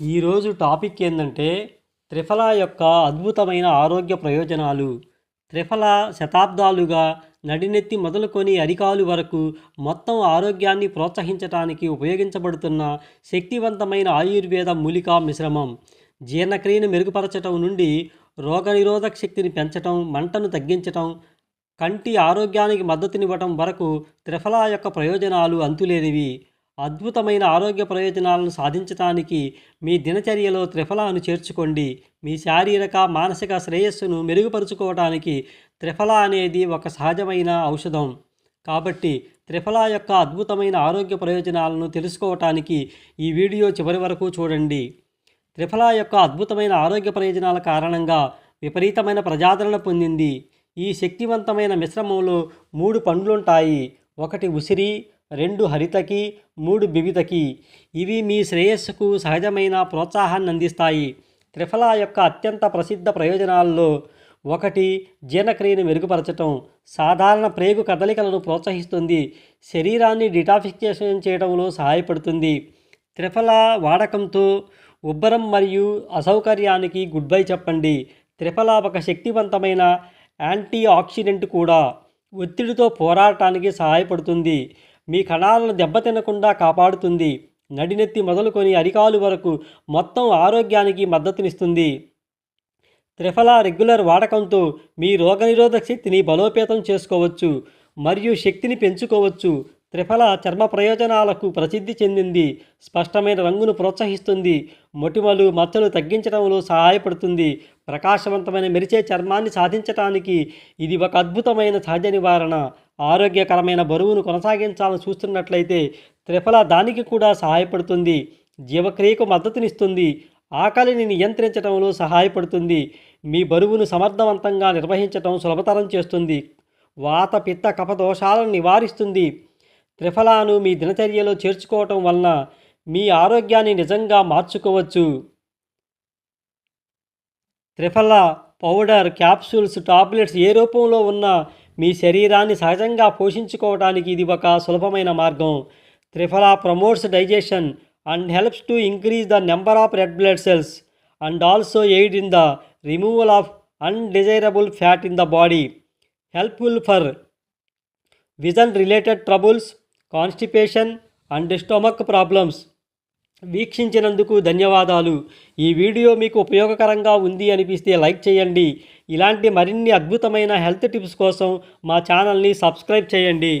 ఈరోజు టాపిక్ ఏంటంటే త్రిఫల యొక్క అద్భుతమైన ఆరోగ్య ప్రయోజనాలు. త్రిఫల శతాబ్దాలుగా నడినెత్తి మొదలుకొని అరికాలు వరకు మొత్తం ఆరోగ్యాన్ని ప్రోత్సహించడానికి ఉపయోగించబడుతున్న శక్తివంతమైన ఆయుర్వేద మూలికా మిశ్రమం. జీర్ణక్రియను మెరుగుపరచటం నుండి రోగనిరోధక శక్తిని పెంచటం మంటను తగ్గించటం కంటి ఆరోగ్యానికి మద్దతునివ్వటం వరకు త్రిఫల యొక్క ప్రయోజనాలు అంతులేనివి. అద్భుతమైన ఆరోగ్య ప్రయోజనాలను సాధించడానికి మీ దినచర్యలో త్రిఫలాను చేర్చుకోండి. మీ శారీరక మానసిక శ్రేయస్సును మెరుగుపరుచుకోవడానికి త్రిఫల అనేది ఒక సహజమైన ఔషధం. కాబట్టి త్రిఫల యొక్క అద్భుతమైన ఆరోగ్య ప్రయోజనాలను తెలుసుకోవటానికి ఈ వీడియో చివరి వరకు చూడండి. త్రిఫల యొక్క అద్భుతమైన ఆరోగ్య ప్రయోజనాల కారణంగా విపరీతమైన ప్రజాదరణ పొందింది. ఈ శక్తివంతమైన మిశ్రమంలో మూడు పండ్లుంటాయి. ఒకటి ఉసిరి రెండు హరితకి మూడు బివితకి ఇవి మీ శ్రేయస్సుకు సహజమైన ప్రోత్సాహాన్ని అందిస్తాయి త్రిఫల యొక్క అత్యంత ప్రసిద్ధ ప్రయోజనాల్లో ఒకటి జీర్ణక్రియను మెరుగుపరచటం సాధారణ ప్రేగు కదలికలను ప్రోత్సహిస్తుంది శరీరాన్ని డిటాఫికేషన్ చేయడంలో సహాయపడుతుంది. త్రిఫల వాడకంతో ఉబ్బరం మరియు అసౌకర్యానికి గుడ్ బై చెప్పండి. త్రిఫల ఒక శక్తివంతమైన యాంటీ ఆక్సిడెంట్ కూడా. ఒత్తిడితో పోరాడటానికి సహాయపడుతుంది. మీ కణాలను దెబ్బతినకుండా కాపాడుతుంది. నడినెత్తి మొదలుకొని అరికాలు వరకు మొత్తం ఆరోగ్యానికి మద్దతునిస్తుంది. త్రిఫల రెగ్యులర్ వాడకంతో మీ రోగనిరోధక శక్తిని బలోపేతం చేసుకోవచ్చు మరియు శక్తిని పెంచుకోవచ్చు. త్రిఫల చర్మ ప్రయోజనాలకు ప్రసిద్ధి చెందింది. స్పష్టమైన రంగును ప్రోత్సహిస్తుంది. మొటిమలు మచ్చలు తగ్గించడంలో సహాయపడుతుంది. ప్రకాశవంతమైన మెరిచే చర్మాన్ని సాధించటానికి ఇది ఒక అద్భుతమైన సహజ నివారణ. ఆరోగ్యకరమైన బరువును కొనసాగించాలని చూస్తున్నట్లయితే త్రిఫల దానికి కూడా సహాయపడుతుంది. జీవక్రియకు మద్దతునిస్తుంది. ఆకలిని నియంత్రించడంలో సహాయపడుతుంది. మీ బరువును సమర్థవంతంగా నిర్వహించడం సులభతరం చేస్తుంది. వాత పిత్త కపదోషాలను నివారిస్తుంది. త్రిఫలాను మీ దినచర్యలో చేర్చుకోవటం వలన మీ ఆరోగ్యాన్ని నిజంగా మార్చుకోవచ్చు. త్రిఫల పౌడర్ క్యాప్సూల్స్ టాబ్లెట్స్ ఏ రూపంలో ఉన్నా మీ శరీరాన్ని సహజంగా పోషించుకోవడానికి ఇది ఒక సులభమైన మార్గం. Triphala promotes digestion and helps to increase the number of red blood cells and also aid in the removal of undesirable fat in the body. Helpful for vision related troubles constipation and stomach problems. వీక్షించినందుకు ధన్యవాదాలు. ఈ video మీకు ఉపయోగకరంగా ఉంది అనిపిస్తే like చేయండి. ఇలాంటి మరిన్ని అద్భుతమైన హెల్త్ టిప్స్ కోసం మా ఛానల్ని సబ్స్క్రైబ్ చేయండి.